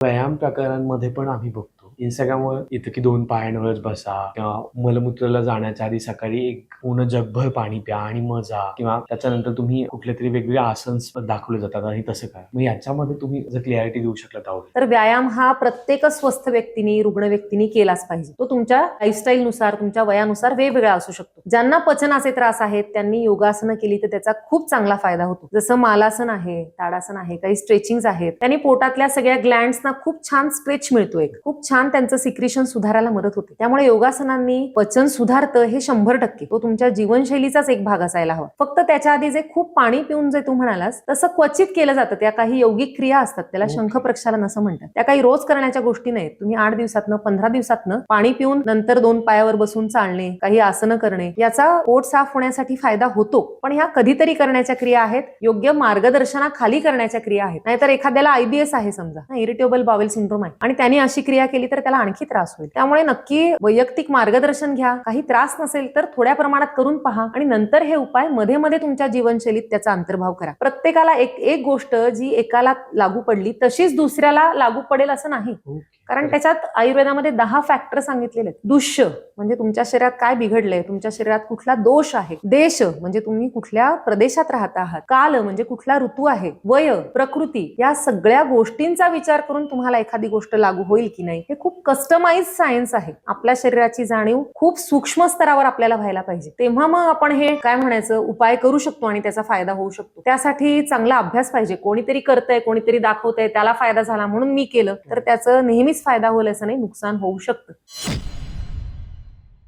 व्यायाम प्रकारांमध्ये पण आम्ही बघतो. इंस्टाग्रामवर इथं की दोन पायांवरच बसा किंवा मलमूत्राला जाण्याच्या आधी सकाळी एक पूर्ण जगभर पाणी प्या आणि मग जा किंवा त्याच्यानंतर तुम्ही कुठले तरी वेगवेगळे आसन्स दाखवले जातात आणि तसं काय मग याच्यामध्ये तुम्ही जर क्लॅरिटी देऊ शकला आहोत. तर व्यायाम हा प्रत्येक स्वस्थ व्यक्तीने रुग्ण व्यक्तीने केलाच पाहिजे. तो तुमच्या लाईफस्टाईल नुसार तुमच्या वयानुसार वेगवेगळा असू शकतो. ज्यांना पचनाचे त्रास आहेत त्यांनी योगासनं केली तर त्याचा खूप चांगला फायदा होतो. जसं मालासन आहे ताडासन आहे काही स्ट्रेचिंग आहेत त्यांनी पोटातल्या सगळ्या ग्लँड्सना खूप छान स्ट्रेच मिळतो एक. खूप छान त्यांचं सिक्रेशन सुधारायला मदत होते. त्यामुळे योगासनांनी पचन सुधारतं हे शंभर टक्के. तो तुमच्या जीवनशैलीचाच एक भाग असायला हवा. फक्त त्याच्या आधी जे खूप पाणी पिऊन जे तू म्हणालास तसं क्वचित केलं जातं. त्या काही यौगिक क्रिया असतात. त्याला ओके. शंख प्रक्षालन असं म्हणतात. त्या काही रोज करण्याच्या गोष्टी नाहीत. तुम्ही आठ दिवसातनं पंधरा दिवसातनं पाणी पिऊन नंतर दोन पायावर बसून चालणे काही आसनं करणे याचा पोट साफ होण्यासाठी फायदा होतो. पण ह्या कधीतरी करण्याच्या क्रिया आहेत. योग्य मार्गदर्शनाखाली करण्याच्या क्रिया आहेत. नाहीतर एखाद्याला आयबीएस आहे समजा. इरिटेबल बावेल सिंड्रोम आहे. आणि त्यांनी अशी क्रिया केली तर त्याला आणखी त्रास होईल. त्यामुळे नक्की वैयक्तिक मार्गदर्शन घ्या. काही त्रास नसेल तर थोड्या प्रमाणात करून पहा आणि नंतर हे उपायमध्ये मध्ये तुमच्या जीवनशैलीत त्याचा अंतर्भाव करा. प्रत्येकाला एक एक गोष्ट जी एकाला लागू पडली तशीच दुसऱ्याला लागू पडेल असं नाही. कारण त्याच्यात आयुर्वेदामध्ये दहा फॅक्टर सांगितलेले आहेत. दुष्य म्हणजे तुमच्या शरीरात काय बिघडलंय? तुमच्या शरीरात कुठला दोष आहे? देश म्हणजे तुम्ही कुठल्या प्रदेशात राहत आहात? काल म्हणजे कुठला ऋतू आहे? वय प्रकृती या सगळ्या गोष्टींचा विचार करून तुम्हाला एखादी गोष्ट लागू होईल की नाही? हे खूप कस्टमाइज सायन्स आहे. आपल्या शरीराची जाणीव खूप सूक्ष्म स्तरावर आपल्याला व्हायला पाहिजे. तेव्हा मग आपण हे काय म्हणायचं? उपाय करू शकतो आणि त्याचा फायदा होऊ शकतो. त्यासाठी चांगला अभ्यास पाहिजे. कोणीतरी करतंय कोणीतरी दाखवतंय त्याला फायदा झाला म्हणून मी केलं. तर त्याचं नेहमीच फायदा होईल असं नाही नुकसान होऊ शकतं.